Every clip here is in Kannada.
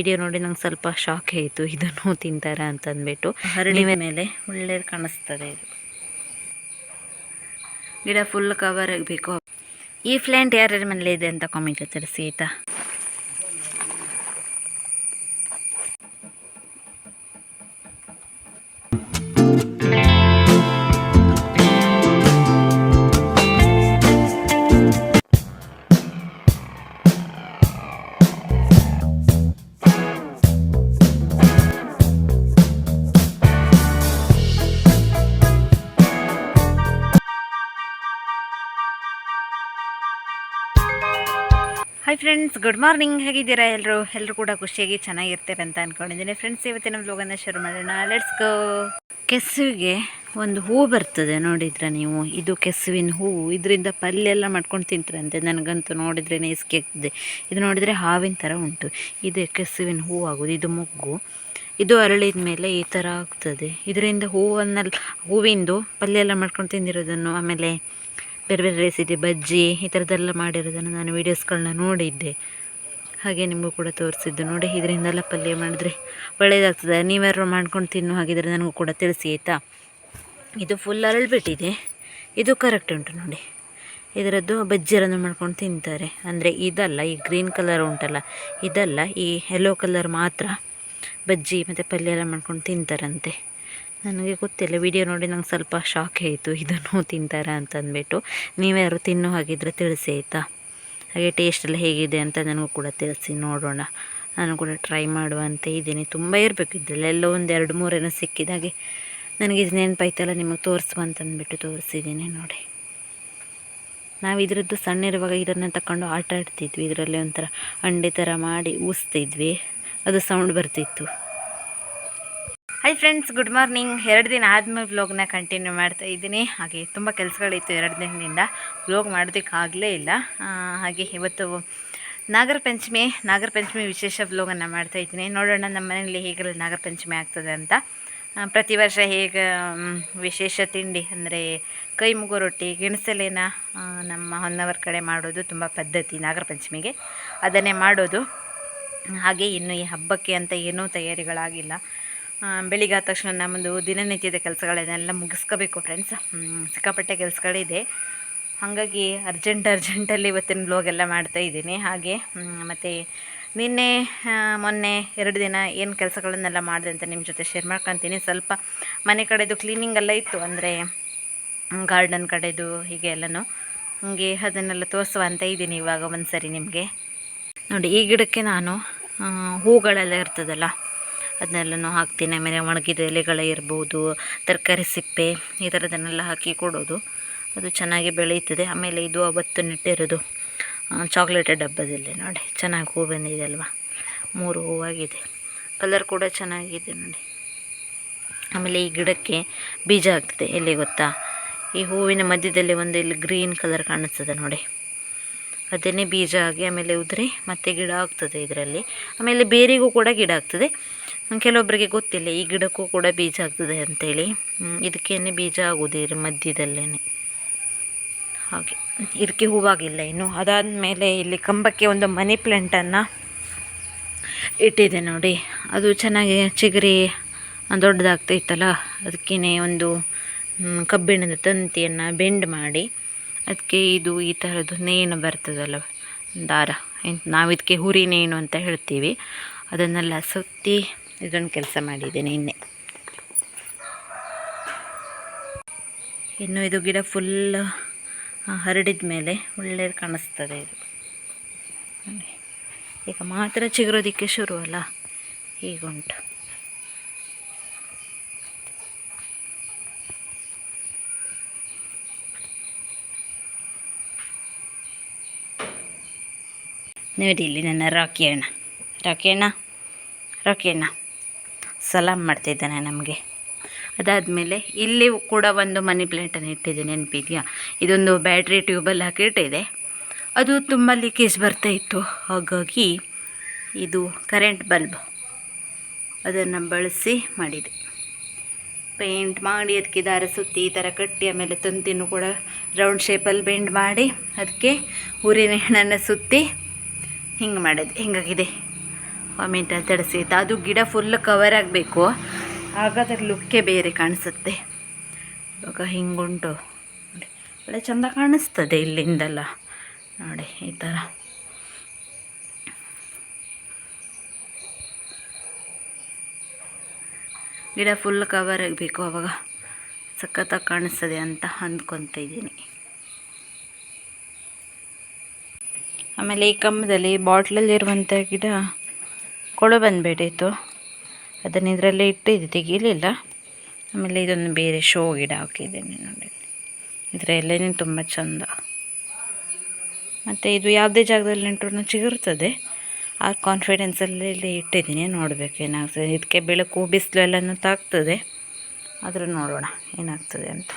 ವಿಡಿಯೋ ನೋಡಿ ನಂಗೆ ಸ್ವಲ್ಪ ಶಾಕ್ ಆಯಿತು ಇದನ್ನು ತಿಂತಾರ ಅಂತ ಅಂದ್ಬಿಟ್ಟು ಹರಳಿ ಮೇಲೆ ಒಳ್ಳೆ ಕಾಣಿಸ್ತದೆ ಇದು. ಗಿಡ ಫುಲ್ ಕವರ್ ಆಗಬೇಕು. ಈ ಪ್ಲ್ಯಾಂಟ್ ಯಾರ್ಯಾರ ಮನೇಲಿ ಇದೆ ಅಂತ ಕಾಮೆಂಟ್ ತಿಳಿಸಿ ಆಯಿತಾ? ಹಾಯ್ ಫ್ರೆಂಡ್ಸ್ ಗುಡ್ ಮಾರ್ನಿಂಗ್ ಹೇಗಿದ್ದೀರಾ ಎಲ್ಲರೂ ಎಲ್ಲರೂ ಕೂಡ ಖುಷಿಯಾಗಿ ಚೆನ್ನಾಗಿರ್ತಾರೆ ಅಂತ ಅಂದ್ಕೊಂಡಿದ್ದೀನಿ ಫ್ರೆಂಡ್ಸ್ ಇವತ್ತಿನ ವ್ಲೋಗನ್ನು ಶುರು ಮಾಡೋಣ. ಲೆಟ್ಸ್ ಗೋ ಕೆಸುವಿಗೆ ಒಂದು ಹೂ ಬರ್ತದೆ ನೋಡಿದ್ರೆ ನೀವು? ಇದು ಕೆಸುವಿನ ಹೂವು ಇದರಿಂದ ಪಲ್ಯ ಎಲ್ಲ ಮಾಡ್ಕೊಂಡು ತಿಂತಾರಂತೆ. ನನಗಂತೂ ನೋಡಿದ್ರೇ ಇಸ್ಕೆ ಆಗ್ತದೆ. ಇದು ನೋಡಿದರೆ ಹಾವಿನ ಥರ ಉಂಟು. ಇದು ಕೆಸುವಿನ ಹೂವು ಆಗೋದು. ಇದು ಮೊಗ್ಗು. ಇದು ಅರಳಿದ ಮೇಲೆ ಈ ಥರ ಆಗ್ತದೆ. ಇದರಿಂದ ಹೂವನ್ನ ಹೂವಿಂದು ಪಲ್ಯ ಎಲ್ಲ ಮಾಡ್ಕೊಂಡು ತಿಂದಿರೋದನ್ನು ಆಮೇಲೆ ಬೇರೆ ಬೇರೆ ರೆಸಿಪಿ ಬಜ್ಜಿ ಈ ಥರದ್ದೆಲ್ಲ ಮಾಡಿರೋದನ್ನು ನಾನು ವೀಡಿಯೋಸ್ಗಳನ್ನ ನೋಡಿದ್ದೆ. ಹಾಗೆ ನಿಮಗೂ ಕೂಡ ತೋರಿಸಿದ್ದು ನೋಡಿ, ಇದರಿಂದೆಲ್ಲ ಪಲ್ಯ ಮಾಡಿದ್ರೆ ಒಳ್ಳೆಯದಾಗ್ತದೆ ನೀವ್ಯಾರು ಮಾಡ್ಕೊಂಡು ತಿನ್ನು ಹಾಗಿದ್ರೆ ನನಗೂ ಕೂಡ ತಿಳಿಸಿ, ಆಯಿತಾ? ಇದು ಫುಲ್ ಅರಳ್ಬಿಟ್ಟಿದೆ. ಇದು ಕರೆಕ್ಟ್ ಉಂಟು ನೋಡಿ. ಇದರದ್ದು ಬಜ್ಜಿರನ್ನು ಮಾಡ್ಕೊಂಡು ತಿಂತಾರೆ. ಅಂದರೆ ಇದಲ್ಲ, ಈ ಗ್ರೀನ್ ಕಲರ್ ಉಂಟಲ್ಲ, ಇದಲ್ಲ ಈ ಯೆಲ್ಲೋ ಕಲರ್ ಮಾತ್ರ ಬಜ್ಜಿ ಮತ್ತು ಪಲ್ಯ ಎಲ್ಲ ಮಾಡ್ಕೊಂಡು ತಿಂತಾರಂತೆ. ನನಗೆ ಗೊತ್ತಿಲ್ಲ, ವಿಡಿಯೋ ನೋಡಿ ನಂಗೆ ಸ್ವಲ್ಪ ಶಾಕ್ ಆಯಿತು, ಇದನ್ನು ತಿಂತಾರೆ ಅಂತ ಅಂದ್ಬಿಟ್ಟು. ನೀವ್ಯಾರು ತಿನ್ನೋ ಹಾಗಿದ್ರೆ ತಿಳಿಸಿ ಆಯಿತಾ? ಹಾಗೆ ಟೇಸ್ಟ್ ಎಲ್ಲ ಹೇಗಿದೆ ಅಂತ ನನಗೂ ಕೂಡ ತಿಳಿಸಿ ನೋಡೋಣ. ನಾನು ಕೂಡ ಟ್ರೈ ಮಾಡುವಂತೆ ಇದ್ದೀನಿ. ತುಂಬ ಇರಬೇಕು ಇದ್ರಲ್ಲಿ, ಎಲ್ಲೋ ಒಂದು ಎರಡು ಮೂರೇನೋ ಸಿಕ್ಕಿದ. ಹಾಗೆ ನನಗೆ ಇದು ನೆನಪಾಯ್ತಲ್ಲ ನಿಮಗೆ ತೋರಿಸುವ ಅಂತ ಅಂದ್ಬಿಟ್ಟು ತೋರಿಸಿದ್ದೀನಿ ನೋಡಿ. ನಾವು ಇದರದ್ದು ಸಣ್ಣ ಇರುವಾಗ ಇದನ್ನು ತಗೊಂಡು ಆಟ ಆಡ್ತಿದ್ವಿ. ಇದರಲ್ಲಿ ಒಂಥರ ಅಂಡೆ ಥರ ಮಾಡಿ ಊಸ್ತಿದ್ವಿ ಅದು ಸೌಂಡ್ ಬರ್ತಿತ್ತು. ಹಾಯ್ ಫ್ರೆಂಡ್ಸ್ ಗುಡ್ ಮಾರ್ನಿಂಗ್ ಎರಡು ದಿನ ಆದಮೇಲೆ ವ್ಲಾಗ್ನ ಕಂಟಿನ್ಯೂ ಮಾಡ್ತಾ ಇದ್ದೀನಿ. ಹಾಗೆ ತುಂಬ ಕೆಲಸಗಳಿತ್ತು ಎರಡು ದಿನದಿಂದ. ವ್ಲಾಗ್ ಮಾಡೋದಕ್ಕಾಗಲೇ ಇಲ್ಲ. ಹಾಗೆ ಇವತ್ತು ನಾಗರ ಪಂಚಮಿ ನಾಗರ ಪಂಚಮಿ ವಿಶೇಷ ವ್ಲಾಗನ್ನು ಮಾಡ್ತಾ ಇದ್ದೀನಿ. ನೋಡೋಣ ನಮ್ಮ ಮನೆಯಲ್ಲಿ ಹೇಗೆ ನಾಗರ ಪಂಚಮಿ ಆಗ್ತದೆ ಅಂತ. ಪ್ರತಿ ವರ್ಷ ಹೇಗೆ ವಿಶೇಷ ತಿಂಡಿ ಅಂದರೆ ಕೈ ಮುಗು ರೊಟ್ಟಿ, ಗೆಣಸಲೇನ ನಮ್ಮ ಹೊನ್ನವರ ಕಡೆ ಮಾಡೋದು ತುಂಬ ಪದ್ಧತಿ ನಾಗರ ಪಂಚಮಿಗೆ. ಅದನ್ನೇ ಮಾಡೋದು. ಹಾಗೆ ಇನ್ನು ಈ ಹಬ್ಬಕ್ಕೆ ಅಂತ ಏನೂ ತಯಾರಿಗಳಾಗಿಲ್ಲ. ಬೆಳಿಗ್ಗೆ ಆದ ತಕ್ಷಣ ನಮ್ಮದು ದಿನನಿತ್ಯದ ಕೆಲಸಗಳನ್ನೆಲ್ಲ ಮುಗಿಸ್ಕೋಬೇಕು ಫ್ರೆಂಡ್ಸ್ ಸಿಕ್ಕಾಪಟ್ಟೆ ಕೆಲಸಗಳಿದೆ. ಹಾಗಾಗಿ ಅರ್ಜೆಂಟ್ ಅರ್ಜೆಂಟಲ್ಲಿ ಇವತ್ತಿನ ಬ್ಲಾಗ್ ಎಲ್ಲ ಮಾಡ್ತಾ ಇದ್ದೀನಿ. ಹಾಗೆ ಮತ್ತು ನಿನ್ನೆ ಮೊನ್ನೆ ಎರಡು ದಿನ ಏನು ಕೆಲಸಗಳನ್ನೆಲ್ಲ ಮಾಡಿದೆ ಅಂತ ನಿಮ್ಮ ಜೊತೆ ಶೇರ್ ಮಾಡ್ಕೊತೀನಿ. ಸ್ವಲ್ಪ ಮನೆ ಕಡೆದು ಕ್ಲೀನಿಂಗ್ ಎಲ್ಲ ಇತ್ತು, ಅಂದರೆ ಗಾರ್ಡನ್ ಕಡೆದು ಹೀಗೆ ಎಲ್ಲನೂ. ಹಾಗೆ ಅದನ್ನೆಲ್ಲ ತೋರಿಸುವ ಅಂತ ಇದ್ದೀನಿ ಇವಾಗ ಒಂದು ಸರಿ ನಿಮಗೆ. ನೋಡಿ, ಈ ಗಿಡಕ್ಕೆ ನಾನು ಹೂಗಳೆಲ್ಲ ಇರ್ತದಲ್ಲ ಅದನ್ನೆಲ್ಲನೂ ಹಾಕ್ತೀನಿ. ಆಮೇಲೆ ಒಣಗಿದ ಎಲೆಗಳೇ ಇರ್ಬೋದು, ತರಕಾರಿ ಸಿಪ್ಪೆ ಈ ಥರದನ್ನೆಲ್ಲ ಹಾಕಿ ಕೊಡೋದು. ಅದು ಚೆನ್ನಾಗಿ ಬೆಳೀತದೆ. ಆಮೇಲೆ ಇದು ಅವತ್ತು ನೆಟ್ಟಿರೋದು ಚಾಕ್ಲೇಟ್ ಡಬ್ಬದಲ್ಲಿ ನೋಡಿ. ಚೆನ್ನಾಗಿ ಹೂ ಬಂದಿದೆ ಅಲ್ವಾ? ಮೂರು ಹೂವಾಗಿದೆ. ಕಲರ್ ಕೂಡ ಚೆನ್ನಾಗಿದೆ ನೋಡಿ. ಆಮೇಲೆ ಈ ಗಿಡಕ್ಕೆ ಬೀಜ ಆಗ್ತದೆ ಎಲ್ಲಿ ಗೊತ್ತಾ? ಈ ಹೂವಿನ ಮಧ್ಯದಲ್ಲಿ ಒಂದು ಇಲ್ಲಿ ಗ್ರೀನ್ ಕಲರ್ ಕಾಣಿಸ್ತದೆ ನೋಡಿ. ಅದನ್ನೇ ಬೀಜ ಆಗಿ ಆಮೇಲೆ ಉದುರಿ ಮತ್ತೆ ಗಿಡ ಆಗ್ತದೆ ಇದರಲ್ಲಿ. ಆಮೇಲೆ ಬೇರಿಗೂ ಕೂಡ ಗಿಡ ಆಗ್ತದೆ. ಕೆಲವೊಬ್ಬರಿಗೆ ಗೊತ್ತಿಲ್ಲ, ಈ ಗಿಡಕ್ಕೂ ಕೂಡ ಬೀಜ ಆಗ್ತದೆ ಅಂತೇಳಿ. ಇದಕ್ಕೇನೆ ಬೀಜ ಆಗೋದು ಇದ್ರ ಮಧ್ಯದಲ್ಲೇ ಹಾಗೆ, ಇದಕ್ಕೆ ಹೂವಾಗಿಲ್ಲ ಇನ್ನು. ಅದಾದಮೇಲೆ ಇಲ್ಲಿ ಕಂಬಕ್ಕೆ ಒಂದು ಮನಿ ಪ್ಲ್ಯಾಂಟನ್ನು ಇಟ್ಟಿದೆ ನೋಡಿ. ಅದು ಚೆನ್ನಾಗಿ ಚಿಗುರಿ ದೊಡ್ಡದಾಗ್ತಾ ಇತ್ತಲ್ಲ ಅದಕ್ಕೇ ಒಂದು ಕಬ್ಬಿಣದ ತಂತಿಯನ್ನು ಬೆಂಡ್ ಮಾಡಿ, ಅದಕ್ಕೆ ಇದು ಈ ಥರದ್ದು ನೇಣು ಬರ್ತದಲ್ಲ, ದಾರ. ನಾವು ಇದಕ್ಕೆ ಹುರಿ ನೇಣು ಅಂತ ಹೇಳ್ತೀವಿ. ಅದನ್ನೆಲ್ಲ ಸುತ್ತಿ ಇದೊಂದು ಕೆಲಸ ಮಾಡಿದ್ದೇನೆ ನಿನ್ನೆ ಇನ್ನು ಇದು ಗಿಡ ಫುಲ್ ಹರಡಿದ ಮೇಲೆ ಒಳ್ಳೆ ಕಾಣಿಸ್ತದೆ ಇದು. ಈಗ ಮಾತ್ರ ಚಿಗುರೋದಕ್ಕೆ ಶುರು ಅಲ್ಲ, ಹೀಗುಂಟು. ನೋಡಿ ಇಲ್ಲಿ ನನ್ನ ರಾಕಿ ಅಣ್ಣ. ರಾಕಿ ಅಣ್ಣ? ರಾಕಿ ಅಣ್ಣ? ಸಲಾಮ್ ಮಾಡ್ತಿದ್ದಾನೆ ನಮಗೆ. ಅದಾದಮೇಲೆ ಇಲ್ಲಿ ಕೂಡ ಒಂದು ಮನಿ ಪ್ಲ್ಯಾಂಟನ್ನು ಇಟ್ಟಿದೆ ನೆನಪಿದೆಯಾ? ಇದೊಂದು ಬ್ಯಾಟ್ರಿ ಟ್ಯೂಬಲ್ಲಿ ಹಾಕಿಟ್ಟಿದೆ. ಅದು ತುಂಬ ಲೀಕೇಜ್ ಬರ್ತಾ ಇತ್ತು. ಹಾಗಾಗಿ ಇದು ಕರೆಂಟ್ ಬಲ್ಬ್. ಅದನ್ನು ಬಳಸಿ ಮಾಡಿದೆ. ಪೇಂಟ್ ಮಾಡಿ ಅದಕ್ಕೆ ದಾರ ಸುತ್ತಿ, ಈ ಥರ ಕಟ್ಟಿ, ಆಮೇಲೆ ತಂತಿನೂ ಕೂಡ ರೌಂಡ್ ಶೇಪಲ್ಲಿ ಬೆಂಡ್ ಮಾಡಿ ಅದಕ್ಕೆ ಊರಿನ ಹೆಣ್ಣನ್ನು ಸುತ್ತಿ ಹಿಂಗೆ ಮಾಡಿದೆ. ಹಿಂಗಾಗಿದೆ. ಕಾಮೆಂಟಲ್ಲಿ ಅಂತ ತಿಳಿಸಿತ್ತು ಅದು ಗಿಡ ಫುಲ್ ಕವರ್ ಆಗಬೇಕು. ಆಗ ಅದರ ಲುಕ್ಕೇ ಬೇರೆ ಕಾಣಿಸುತ್ತೆ. ಇವಾಗ ಹಿಂಗುಂಟು. ನೋಡಿ, ಒಳ್ಳೆ ಚೆಂದ ಕಾಣಿಸ್ತದೆ ಇಲ್ಲಿಂದೆಲ್ಲ. ನೋಡಿ, ಈ ಥರ ಗಿಡ ಫುಲ್ ಕವರ್ ಆಗಬೇಕು ಅವಾಗ. ಸಖತ್ತಾಗಿ ಕಾಣಿಸ್ತದೆ ಅಂತ ಅಂದ್ಕೊತ ಇದ್ದೀನಿ. ಆಮೇಲೆ ಈ ಕಂಬದಲ್ಲಿ ಬಾಟ್ಲಲ್ಲಿರುವಂಥ ಗಿಡ ಕೊಳು ಬಂದುಬಿಟ್ಟಿತ್ತು. ಅದನ್ನು ಇದರಲ್ಲೇ ಇಟ್ಟಿದ್ದೆ, ತೆಗೀಲಿಲ್ಲ. ಆಮೇಲೆ ಇದೊಂದು ಬೇರೆ ಶೋ ಗಿಡ ಹಾಕಿದ್ದೇನೆ ನೋಡಿ. ಇದರ ತುಂಬ ಚಂದ. ಮತ್ತು ಇದು ಯಾವುದೇ ಜಾಗದಲ್ಲಿ ನೆಂಟ್ರೂ ಚಿಗುರ್ತದೆ. ಆ ಕಾನ್ಫಿಡೆನ್ಸಲ್ಲಿ ಇಲ್ಲಿ ಇಟ್ಟಿದ್ದೀನಿ, ನೋಡಬೇಕು ಏನಾಗ್ತದೆ. ಇದಕ್ಕೆ ಬೆಳಕು, ಬಿಸಿಲು ಎಲ್ಲನೂ ತಾಗ್ತದೆ. ಆದರೂ ನೋಡೋಣ, ಏನಾಗ್ತದೆ ಅಂತ.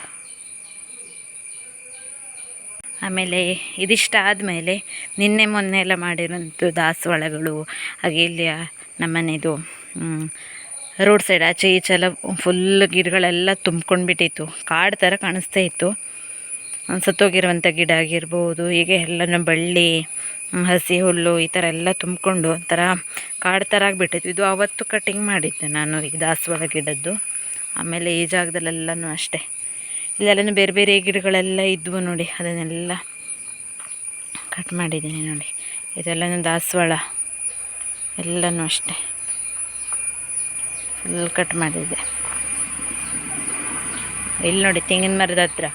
ಆಮೇಲೆ ಇದಿಷ್ಟ ಆದಮೇಲೆ ನಿನ್ನೆ ಮೊನ್ನೆ ಎಲ್ಲ ಮಾಡಿರೋಂಥ ದಾಸವಾಳಗಳು, ಹಾಗೆ ಇಲ್ಲಿ ನಮ್ಮನೆದು ರೋಡ್ ಸೈಡ್ ಆಚೆ ಈಚೆಲ್ಲ ಫುಲ್ ಗಿಡಗಳೆಲ್ಲ ತುಂಬ್ಕೊಂಡು ಬಿಟ್ಟಿತ್ತು ಕಾಡು ಥರ ಕಾಣಿಸ್ತಾ ಇತ್ತು. ಸತ್ತೋಗಿರುವಂಥ ಗಿಡ ಆಗಿರ್ಬೋದು, ಹೀಗೆ ಎಲ್ಲನೂ ಬಳ್ಳಿ ಹಸಿ ಹುಲ್ಲು ಈ ಥರ ಎಲ್ಲ ತುಂಬಿಕೊಂಡು ಒಂಥರ ಕಾಡು ಥರ ಆಗಿಬಿಟ್ಟಿತ್ತು. ಇದು ಆವತ್ತು ಕಟಿಂಗ್ ಮಾಡಿದ್ದೆ ನಾನು ಈ ದಾಸವಾಳ ಗಿಡದ್ದು. ಆಮೇಲೆ ಈ ಜಾಗದಲ್ಲೆಲ್ಲನೂ ಅಷ್ಟೇ. ಇಲ್ಲೆಲ್ಲನೂ ಬೇರೆ ಬೇರೆ ಗಿಡಗಳೆಲ್ಲ ಇದ್ವು ನೋಡಿ, ಅದನ್ನೆಲ್ಲ ಕಟ್ ಮಾಡಿದ್ದೀನಿ ನೋಡಿ. ಇದೆಲ್ಲನೂ ದಾಸವಾಳ, ಎಲ್ಲನೂ ಅಷ್ಟೇ. ಫುಲ್ ಕಟ್ ಮಾಡಿದ್ದೆ ಇಲ್ಲಿ ನೋಡಿ ತೆಂಗಿನ ಮರದ ಹತ್ರ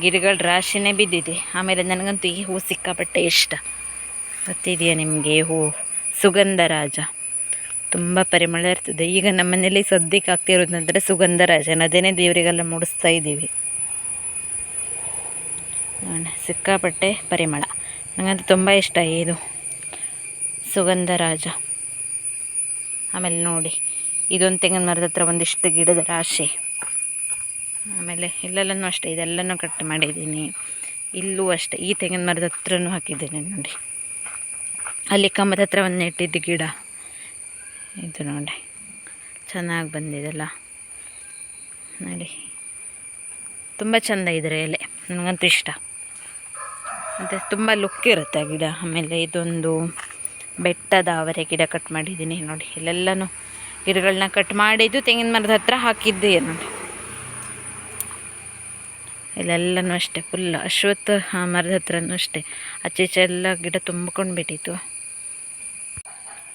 ಗಿಡಗಳ ರಾಶಿನೇ ಬಿದ್ದಿದೆ. ಆಮೇಲೆ ನನಗಂತೂ ಈ ಹೂ ಸಿಕ್ಕಾಪಟ್ಟೆ ಇಷ್ಟ. ಗೊತ್ತಿದೆಯಾ ನಿಮಗೆ ಹೂ? ಸುಗಂಧರಾಜ ತುಂಬ ಪರಿಮಳ ಇರ್ತದೆ. ಈಗ ನಮ್ಮ ಸದ್ಯಕ್ಕೆ ಆಗ್ತಿರೋದಂದರೆ ಸುಗಂಧರಾಜನ ಅದೇನೇ ದೇವರಿಗೆಲ್ಲ ಮುಡಿಸ್ತಾ ಇದ್ದೀವಿ. ಸಿಕ್ಕಾಪಟ್ಟೆ ಪರಿಮಳ. ನನಗಂತೂ ತುಂಬ ಇಷ್ಟ ಇದು. ಸುಗಂಧರಾಜ ಆಮೇಲೆ ನೋಡಿ, ಇದೊಂದು ತೆಂಗಿನ ಮರದ ಹತ್ರ ಒಂದಿಷ್ಟು ಗಿಡದ ರಾಶಿ. ಆಮೇಲೆ ಇಲ್ಲೆಲ್ಲನೂ ಅಷ್ಟೇ, ಇದೆಲ್ಲನೂ ಕಟ್ ಮಾಡಿದ್ದೀನಿ. ಇಲ್ಲೂ ಅಷ್ಟೇ, ಈ ತೆಂಗಿನ ಮರದ ಹತ್ರನೂ ಹಾಕಿದ್ದೀನಿ ನೋಡಿ. ಅಲ್ಲಿ ಕಂಬದ ಹತ್ರ ಒಂದು ನೆಟ್ಟಿದ್ದು ಗಿಡ. ಇದು ನೋಡಿ, ಚೆನ್ನಾಗಿ ಬಂದಿದೆಲ್ಲ. ನೋಡಿ, ತುಂಬ ಚೆಂದ ಇದ್ರೆ ಎಲೆ. ನನಗಂತೂ ಇಷ್ಟ. ಮತ್ತು ತುಂಬ ಲುಕ್ ಇರುತ್ತೆ ಆ ಗಿಡ. ಆಮೇಲೆ ಇದೊಂದು ಬೆಟ್ಟದ ಅವರೆ ಗಿಡ ಕಟ್ ಮಾಡಿದ್ದೀನಿ ನೋಡಿ. ಇಲ್ಲೆಲ್ಲನೂ ಗಿಡಗಳನ್ನ ಕಟ್ ಮಾಡಿದ್ದು ತೆಂಗಿನ ಮರದ ಹತ್ರ ಹಾಕಿದ್ದೆ ನೋಡಿ. ಇಲ್ಲೆಲ್ಲನೂ ಅಷ್ಟೇ ಫುಲ್ ಅಶ್ವತ್ಥ ಮರದ ಹತ್ರನೂ ಅಷ್ಟೇ. ಆಚೆ ಈಚೆ ಎಲ್ಲ ಗಿಡ ತುಂಬಿಕೊಂಡು ಬಿಟ್ಟಿತ್ತು.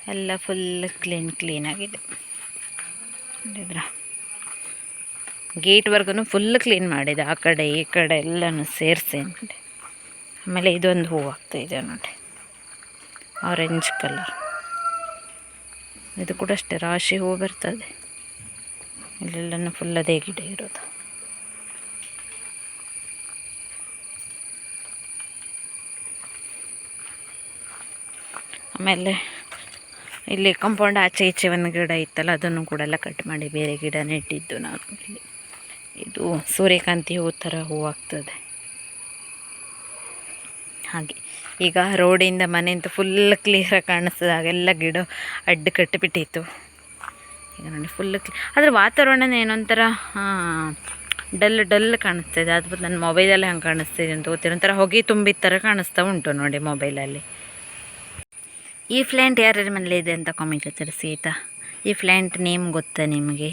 ಎಲ್ಲ ಫುಲ್ ಕ್ಲೀನ್ ಕ್ಲೀನ್ ಆಗಿದೆ. ನೋಡಿದ್ರ? ಗೇಟ್ವರೆಗೂ ಫುಲ್ ಕ್ಲೀನ್ ಮಾಡಿದೆ. ಆ ಕಡೆ, ಈ ಕಡೆ ಎಲ್ಲನೂ ಸೇರಿಸಿ ಆಮೇಲೆ ಇದೊಂದು ಹೂವು ಆಗ್ತಾಯಿದೆ ನೋಡಿ. ಆರೆಂಜ್ ಕಲರ್ ಇದು ಕೂಡ ಅಷ್ಟೇ, ರಾಶಿ ಹೂವು ಬರ್ತದೆ. ಇಲ್ಲೆಲ್ಲನೂ ಫುಲ್ ಅದೇ ಗಿಡ ಇರೋದು. ಆಮೇಲೆ ಇಲ್ಲಿ ಕಾಂಪೌಂಡ್ ಆಚೆ ಈಚೆ ಒಂದು ಗಿಡ ಇತ್ತಲ್ಲ, ಅದನ್ನು ಕೂಡ ಎಲ್ಲ ಕಟ್ ಮಾಡಿ ಬೇರೆ ಗಿಡ ನೆಟ್ಟಿದ್ದು ನಾನು ಇಲ್ಲಿ. ಇದು ಸೂರ್ಯಕಾಂತಿ ಹೂ ಥರ ಹೂವು ಆಗ್ತದೆ. ಹಾಗೆ. ಈಗ ರೋಡಿಂದ ಅಂತ ಫುಲ್ ಕ್ಲಿಯರಾಗಿ ಕಾಣಿಸ್ತದೆ. ಆಗೆಲ್ಲ ಗಿಡ ಅಡ್ಡ ಕಟ್ಟಿಬಿಟ್ಟಿತ್ತು. ಈಗ ನೋಡಿ ಫುಲ್ ಕ್ಲಿ ಆದರೆ ವಾತಾವರಣನೇ ಏನೊಂಥರ ಡಲ್ ಡಲ್ ಕಾಣಿಸ್ತಿದೆ. ಅದು ನನ್ನ ಮೊಬೈಲಲ್ಲಿ ಹಂಗೆ ಕಾಣಿಸ್ತಿದೆ ಅಂತ ಗೊತ್ತಿರೋ ಒಂಥರ ಹೊಗೆ ತುಂಬಿದ ಥರ ಕಾಣಿಸ್ತಾ ಉಂಟು ನೋಡಿ ಮೊಬೈಲಲ್ಲಿ ಈ ಫ್ಲ್ಯಾಂಟ್ ಯಾರ್ಯಾರ ಮನೇಲಿ ಇದೆ ಅಂತ ಕಾಮೆಂಟ್ ತಿಳಿಸಿ ಆಯಿತಾ? ಈ ಫ್ಲ್ಯಾಂಟ್ ನೇಮ್ ಗೊತ್ತಾ ನಿಮಗೆ?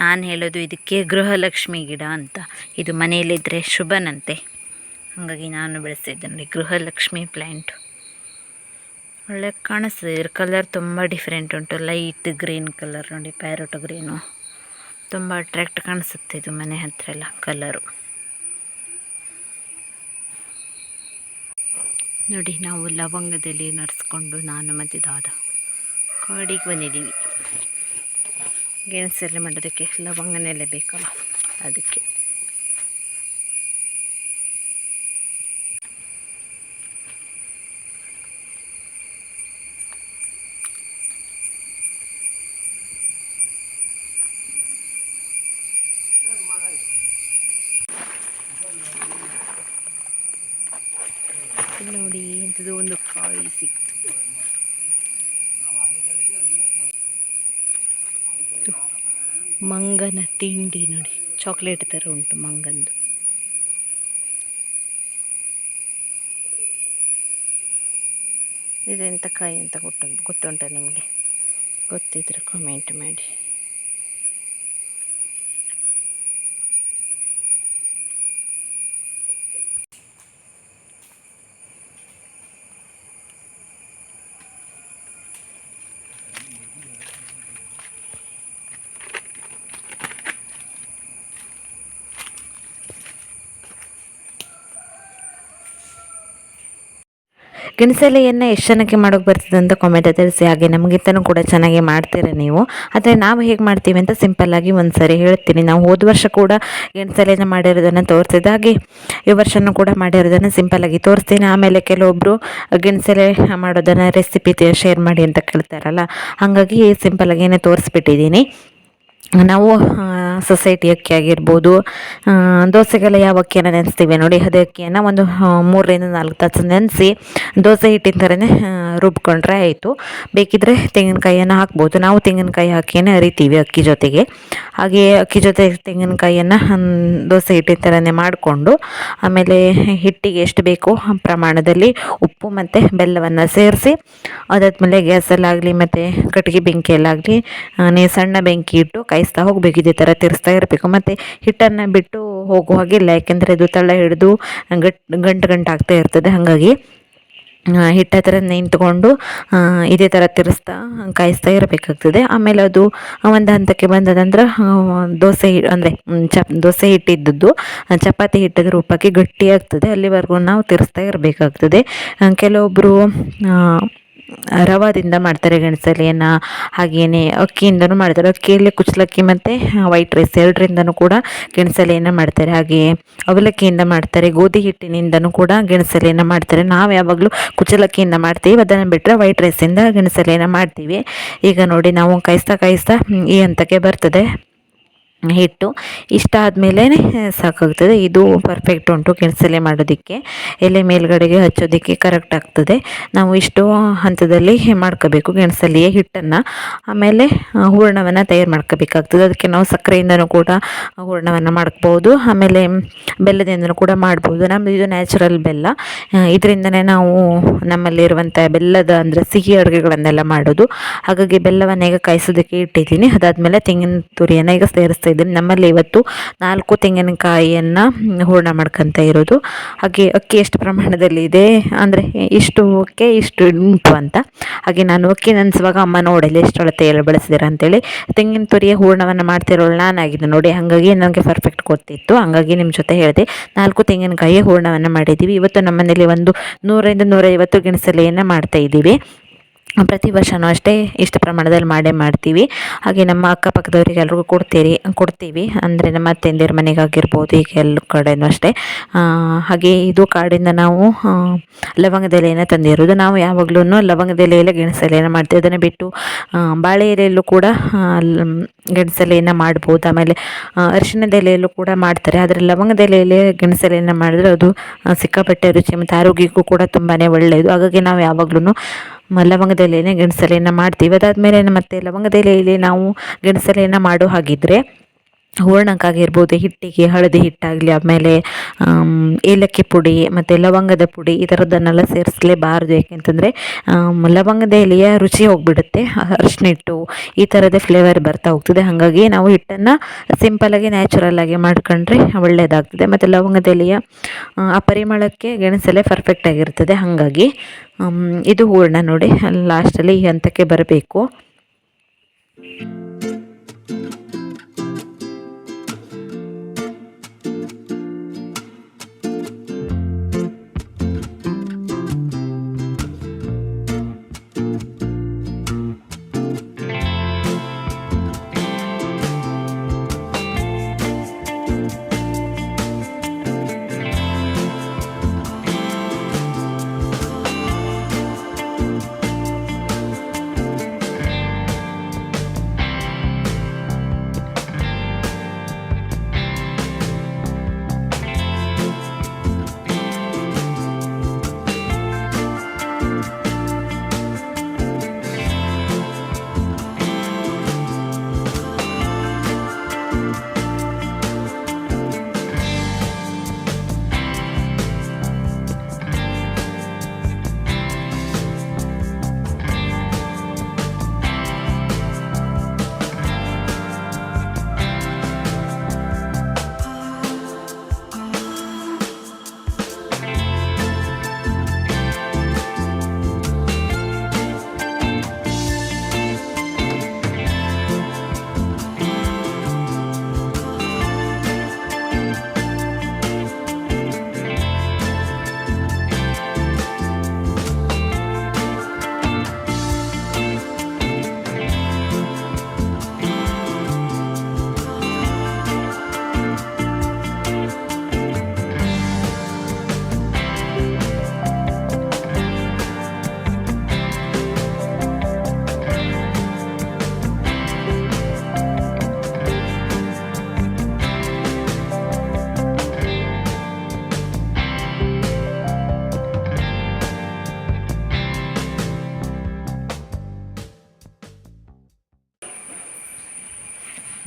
ನಾನು ಹೇಳೋದು ಇದಕ್ಕೆ ಗೃಹಲಕ್ಷ್ಮಿ ಗಿಡ ಅಂತ. ಇದು ಮನೆಯಲ್ಲಿದ್ದರೆ ಶುಭನಂತೆ. ಹಾಗಾಗಿ ನಾನು ಬೆಳೆಸ್ತಿದ್ದೇನೆ ರೀ ಗೃಹಲಕ್ಷ್ಮಿ ಪ್ಲ್ಯಾಂಟ್ ಒಳ್ಳೆ ಕಾಣಿಸ್ತದೆ, ಇದ್ರ ಕಲರ್ ತುಂಬ ಡಿಫ್ರೆಂಟ್ ಉಂಟು. ಲೈಟ್ ಗ್ರೀನ್ ಕಲರ್ ನೋಡಿ ಪ್ಯಾರೋಟ್ ಗ್ರೀನು ತುಂಬ ಅಟ್ರಾಕ್ಟ್ ಕಾಣಿಸುತ್ತೆ ಇದು ಮನೆ ಹತ್ರ ಎಲ್ಲ ಕಲರು ನೋಡಿ, ನಾವು ಲವಂಗದಲ್ಲಿ ನಡೆಸ್ಕೊಂಡು ನಾನು ಮತ್ತು ದಾದ ಕಾಡಿಗೆ ಬಂದಿದ್ದೀವಿ. ಗೆಣಸೆಲ್ಲ ಮಾಡೋದಕ್ಕೆ ಲವಂಗನೆಲ್ಲ ಬೇಕಲ್ಲ, ಅದಕ್ಕೆ ಇಲ್ಲಿ ನೋಡಿ ಎಂಥದ್ದು ಒಂದು ಕಾಯಿ ಸಿಕ್ತು ಇದು ಮಂಗನ ತಿಂಡಿ ನೋಡಿ ಚಾಕ್ಲೇಟ್ ಥರ ಉಂಟು ಮಂಗಂದು. ಇದು ಎಂಥ ಕಾಯಿ ಅಂತ ಗೊತ್ತು ಗೊತ್ತುಂಟ ನಿಮಗೆ? ಗೊತ್ತಿದ್ರೆ ಕಾಮೆಂಟ್ ಮಾಡಿ. ಗೆಣಸೆಲೆಯನ್ನು ಎಷ್ಟು ಜನಕ್ಕೆ ಮಾಡೋಕ್ಕೆ ಬರ್ತದೆ ಅಂತ ಕಾಮೆಂಟ್ ತಿಳಿಸಿ. ಹಾಗೆ ನಮಗಿಂತನೂ ಕೂಡ ಚೆನ್ನಾಗಿ ಮಾಡ್ತೀರ ನೀವು? ಆದರೆ ನಾವು ಹೇಗೆ ಮಾಡ್ತೀವಿ ಅಂತ ಸಿಂಪಲ್ಲಾಗಿ ಒಂದು ಸರಿ ಹೇಳ್ತೀನಿ. ನಾವು ಹೋದ ವರ್ಷ ಕೂಡ ಗೆಣಸಲೆಯನ್ನು ಮಾಡಿರೋದನ್ನು ತೋರಿಸಿದ ಹಾಗೆ ಈ ವರ್ಷನೂ ಕೂಡ ಮಾಡಿರೋದನ್ನು ಸಿಂಪಲ್ಲಾಗಿ ತೋರಿಸ್ತೀನಿ. ಆಮೇಲೆ ಕೆಲವೊಬ್ಬರು ಗೆಣಸೆಲೆ ಮಾಡೋದನ್ನು ರೆಸಿಪಿ ಶೇರ್ ಮಾಡಿ ಅಂತ ಕೇಳ್ತಾರಲ್ಲ. ಹಾಗಾಗಿ ಸಿಂಪಲ್ಲಾಗಿಯೇ ತೋರಿಸ್ಬಿಟ್ಟಿದ್ದೀನಿ. ನಾವು ಸೊಸೈಟಿ ಅಕ್ಕಿ ಆಗಿರ್ಬೋದು ದೋಸೆಗೆಲ್ಲ ಯಾವ ಅಕ್ಕಿಯನ್ನು ನೆನೆಸ್ತೀವಿ ನೋಡಿ ಅದೇ ಅಕ್ಕಿಯನ್ನು ಒಂದು ಮೂರರಿಂದ ನಾಲ್ಕು ತಾಸು ನೆನೆಸಿ, ದೋಸೆ ಹಿಟ್ಟಿನ ಥರನೇ ರುಬ್ಕೊಂಡ್ರೆ ಆಯಿತು. ಬೇಕಿದ್ದರೆ ತೆಂಗಿನಕಾಯಿಯನ್ನು ಹಾಕ್ಬೋದು. ನಾವು ತೆಂಗಿನಕಾಯಿ ಹಾಕಿಯೇ ಅರಿತೀವಿ ಅಕ್ಕಿ ಜೊತೆಗೆ. ಹಾಗೆಯೇ ಅಕ್ಕಿ ಜೊತೆ ತೆಂಗಿನಕಾಯಿಯನ್ನು ದೋಸೆ ಹಿಟ್ಟಿನ ಥರನೇ ಮಾಡಿಕೊಂಡು, ಆಮೇಲೆ ಹಿಟ್ಟಿಗೆ ಎಷ್ಟು ಬೇಕೋ ಪ್ರಮಾಣದಲ್ಲಿ ಉಪ್ಪು ಮತ್ತು ಬೆಲ್ಲವನ್ನು ಸೇರಿಸಿ, ಅದಾದಮೇಲೆ ಗ್ಯಾಸಲ್ಲಾಗಲಿ ಮತ್ತು ಕಟ್ಟಿಗೆ ಬೆಂಕಿಯಲ್ಲಾಗಲಿ ಸಣ್ಣ ಬೆಂಕಿ ಇಟ್ಟು ಕಾಯಿಸ್ತಾ ಹೋಗಬೇಕು, ಇದೇ ಥರ ತಿರ್ಸ್ತಾ ಇರಬೇಕು. ಮತ್ತು ಹಿಟ್ಟನ್ನು ಬಿಟ್ಟು ಹೋಗೋ ಹಾಗಿಲ್ಲ ಯಾಕೆಂದರೆ ಅದು ತಳ್ಳ ಹಿಡಿದು ಗಟ್, ಗಂಟು ಗಂಟು ಆಗ್ತಾ ಇರ್ತದೆ. ಹಾಗಾಗಿ ಹಿಟ್ಟ ಹತ್ರ ನಿಂತ್ಕೊಂಡು ಇದೇ ಥರ ತಿರ್ಸ್ತಾ ಕಾಯಿಸ್ತಾ ಇರಬೇಕಾಗ್ತದೆ. ಆಮೇಲೆ ಅದು ಒಂದು ಹಂತಕ್ಕೆ ಬಂದದಂದ್ರೆ ದೋಸೆ ಹಿ, ಅಂದರೆ ಚಪ್, ದೋಸೆ ಹಿಟ್ಟಿದ್ದದ್ದು ಚಪಾತಿ ಹಿಟ್ಟದ ರೂಪಕ್ಕೆ ಗಟ್ಟಿಯಾಗ್ತದೆ. ಅಲ್ಲಿವರೆಗೂ ನಾವು ತಿರ್ಸ್ತಾ ಇರಬೇಕಾಗ್ತದೆ. ಕೆಲವೊಬ್ಬರು ರವಾದಿಂದ ಮಾಡ್ತಾರೆ ಗೆಣಸಲೆಯನ್ನು ಹಾಗೆಯೇ ಅಕ್ಕಿಯಿಂದನೂ ಮಾಡ್ತಾರೆ. ಅಕ್ಕಿಯಲ್ಲಿ ಕುಚ್ಚಲಕ್ಕಿ ಮತ್ತು ವೈಟ್ ರೈಸ್ ಎರಡರಿಂದನೂ ಕೂಡ ಗೆಣಸಲೆಯನ್ನು ಮಾಡ್ತಾರೆ. ಹಾಗೆಯೇ ಅವಲಕ್ಕಿಯಿಂದ ಮಾಡ್ತಾರೆ, ಗೋಧಿ ಹಿಟ್ಟಿನಿಂದನೂ ಕೂಡ ಗೆಣಸಲೆಯನ್ನು ಮಾಡ್ತಾರೆ. ನಾವು ಯಾವಾಗಲೂ ಕುಚ್ಚಲಕ್ಕಿಯಿಂದ ಮಾಡ್ತೀವಿ, ಅದನ್ನು ಬಿಟ್ಟರೆ ವೈಟ್ ರೈಸಿಂದ ಗೆಣಸಲೆಯನ್ನು ಮಾಡ್ತೀವಿ. ಈಗ ನೋಡಿ, ನಾವು ಕಾಯಿಸ್ತಾ ಕಾಯಿಸ್ತಾ ಈ ಹಂತಕ್ಕೆ ಬರ್ತದೆ. ಹಿಟ್ಟು. ಇಷ್ಟ ಆದಮೇಲೆ ಸಾಕಾಗ್ತದೆ. ಇದು ಪರ್ಫೆಕ್ಟ್ ಉಂಟು ಗೆಣಸಲೆ ಮಾಡೋದಕ್ಕೆ. ಎಲೆ ಮೇಲ್ಗಡೆಗೆ ಹಚ್ಚೋದಕ್ಕೆ ಕರೆಕ್ಟ್ ಆಗ್ತದೆ. ನಾವು ಇಷ್ಟು ಹಂತದಲ್ಲಿ ಮಾಡ್ಕೋಬೇಕು ಗೆಣಸಲ್ಲಿಯೇ ಹಿಟ್ಟನ್ನು. ಆಮೇಲೆ ಹೂರ್ಣವನ್ನು ಹೂರಣವನ್ನು ತಯಾರು ಮಾಡ್ಕೋಬೇಕಾಗ್ತದೆ. ಅದಕ್ಕೆ ನಾವು ಸಕ್ಕರೆಯಿಂದನೂ ಕೂಡ ಹೂರ್ಣವನ್ನು ಮಾಡ್ಬೋದು ಆಮೇಲೆ, ಬೆಲ್ಲದಿಂದನೂ ಕೂಡ ಮಾಡ್ಬೋದು. ನಮ್ಮದು ಇದು ನ್ಯಾಚುರಲ್ ಬೆಲ್ಲ. ಇದರಿಂದನೇ ನಾವು ನಮ್ಮಲ್ಲಿರುವಂಥ ಬೆಲ್ಲದ ಅಂದರೆ ಸಿಹಿ ಅಡುಗೆಗಳನ್ನೆಲ್ಲ ಮಾಡೋದು. ಹಾಗಾಗಿ ಬೆಲ್ಲವನ್ನು ಈಗ ಕಾಯಿಸೋದಕ್ಕೆ ಇಟ್ಟಿದ್ದೀನಿ. ಅದಾದಮೇಲೆ ತೆಂಗಿನ ತುರಿಯನ್ನು ಈಗ ಸೇರಿಸ್ತಾ ಇದ್ದೀನಿ ನಮ್ಮಲ್ಲಿ ಇವತ್ತು ನಾಲ್ಕು ತೆಂಗಿನಕಾಯಿಯನ್ನು ಹೂರ್ಣ ಮಾಡ್ಕೊತ ಇರೋದು. ಹಾಗೆ ಅಕ್ಕಿ ಎಷ್ಟು ಪ್ರಮಾಣದಲ್ಲಿ ಇದೆ? ಅಂದರೆ ಇಷ್ಟು ಅಕ್ಕಿ, ಇಷ್ಟು ಉಂಟು ಅಂತ. ಹಾಗೆ ನಾನು ಅಕ್ಕಿ ನೆನೆಸುವಾಗ ಅಮ್ಮ ನೋಡಲಿ ಎಷ್ಟು ಅಳತೆ ಎಲ್ಲ ಬಳಸಿದ್ದೀರಾ ಅಂತೇಳಿ ತೆಂಗಿನ ತುರಿಯ ಹೂರ್ಣವನ್ನು ಮಾಡ್ತಿರೋಳು ನಾನಾಗಿದ್ದು ನೋಡಿ. ಹಾಗಾಗಿ ನನಗೆ ಪರ್ಫೆಕ್ಟ್ ಗೊತ್ತಿತ್ತು. ಹಾಗಾಗಿ ನಿಮ್ಮ ಜೊತೆ ಹೇಳಿದೆ ನಾಲ್ಕು ತೆಂಗಿನಕಾಯಿಯ ಹೂರ್ಣವನ್ನು ಮಾಡಿದ್ದೀವಿ ಇವತ್ತು ನಮ್ಮನೇಲಿ ಒಂದು ನೂರರಿಂದ ನೂರೈವತ್ತು ಗಿಣಸಲೆಯನ್ನು ಮಾಡ್ತಾ ಇದ್ದೀವಿ ಪ್ರತಿ ವರ್ಷವೂ ಅಷ್ಟೇ ಇಷ್ಟು ಪ್ರಮಾಣದಲ್ಲಿ ಮಾಡೇ ಮಾಡ್ತೀವಿ. ಹಾಗೆ ನಮ್ಮ ಅಕ್ಕಪಕ್ಕದವರಿಗೆ ಎಲ್ರಿಗೂ ಕೊಡ್ತೀರಿ, ಕೊಡ್ತೀವಿ. ಅಂದರೆ ನಮ್ಮ ಅತ್ತೆಂದಿರ ಮನೆಗಾಗಿರ್ಬೋದು ಈಗ ಎಲ್ಲ ಕಡೆಯೂ ಅಷ್ಟೇ. ಹಾಗೆ ಇದು ಕಾಡಿಂದ ನಾವು ಲವಂಗದ ಎಲೆಯನ್ನು ತಂದಿರೋದು. ನಾವು ಯಾವಾಗಲೂ ಲವಂಗದ ಎಲೆಯಲ್ಲೇ ಗೆಣಸಲೆಯನ್ನು ಮಾಡ್ತೀವಿ. ಅದನ್ನು ಬಿಟ್ಟು ಬಾಳೆ ಎಲೆಯಲ್ಲೂ ಕೂಡ ಗೆಣಸಲೆಯನ್ನು ಮಾಡ್ಬೋದು. ಆಮೇಲೆ ಅರಿಶಿಣದ ಎಲೆಯಲ್ಲೂ ಕೂಡ ಮಾಡ್ತಾರೆ. ಆದರೆ ಲವಂಗದ ಎಲೆಯಲ್ಲಿ ಗೆಣಸಲೆಯನ್ನು ಮಾಡಿದ್ರೆ ಅದು ಸಿಕ್ಕಾಪಟ್ಟೆ ರುಚಿ ಮತ್ತು ಆರೋಗ್ಯಕ್ಕೂ ಕೂಡ ತುಂಬಾ ಒಳ್ಳೆಯದು. ಹಾಗಾಗಿ ನಾವು ಯಾವಾಗ್ಲೂ ಲವಂಗದ ಎಲೆಯೇ ಗೆಣಸಲೆಯನ್ನು ಮಾಡ್ತೀವಿ. ಅದಾದಮೇಲೆ ಮತ್ತೆ ಲವಂಗದ ಎಲೆಯಲ್ಲಿ ನಾವು ಗೆಣಸಲೆಯನ್ನು ಮಾಡೋ ಹಾಗಿದ್ರೆ ಹೂರಣಕ್ಕಾಗಿರ್ಬೋದು ಹಿಟ್ಟಿಗೆ ಹಳದಿ ಹಿಟ್ಟಾಗಲಿ ಆಮೇಲೆ ಏಲಕ್ಕಿ ಪುಡಿ ಮತ್ತು ಲವಂಗದ ಪುಡಿ ಈ ಥರದ್ದನ್ನೆಲ್ಲ ಸೇರಿಸಲೇಬಾರ್ದು. ಯಾಕೆಂತಂದರೆ ಲವಂಗದ ಎಲೆಯ ರುಚಿ ಹೋಗಿಬಿಡುತ್ತೆ ಅರಿಶಿನ ಹಿಟ್ಟು ಈ ಥರದ ಫ್ಲೇವರ್ ಬರ್ತಾ ಹೋಗ್ತದೆ. ಹಾಗಾಗಿ ನಾವು ಹಿಟ್ಟನ್ನು ಸಿಂಪಲಾಗಿ ನ್ಯಾಚುರಲ್ಲಾಗಿ ಮಾಡ್ಕೊಂಡ್ರೆ ಒಳ್ಳೆಯದಾಗ್ತದೆ ಮತ್ತು ಲವಂಗದ ಎಲೆಯ ಆ, ಪರಿಮಳಕ್ಕೆ ಗೆಣಸಲೆ ಪರ್ಫೆಕ್ಟ್ ಆಗಿರ್ತದೆ. ಹಾಗಾಗಿ ಇದು ಹೂರ್ಣ ನೋಡಿ ಲಾಸ್ಟಲ್ಲಿ ಈ ಹಂತಕ್ಕೆ ಬರಬೇಕು.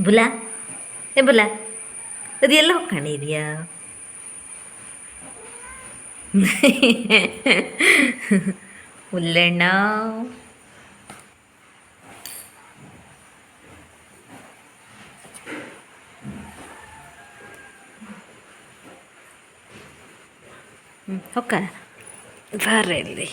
ಬುಲ ಏ ಬುಲ ಅದು ಎಲ್ಲ ಹೋಗ್ಕೊಂಡಿದ್ಯಾ ಹುಲ್ಲಣ್ಣ ಹೊಕ್ಕ ಬರ್ರಿ ಇಲ್ಲಿ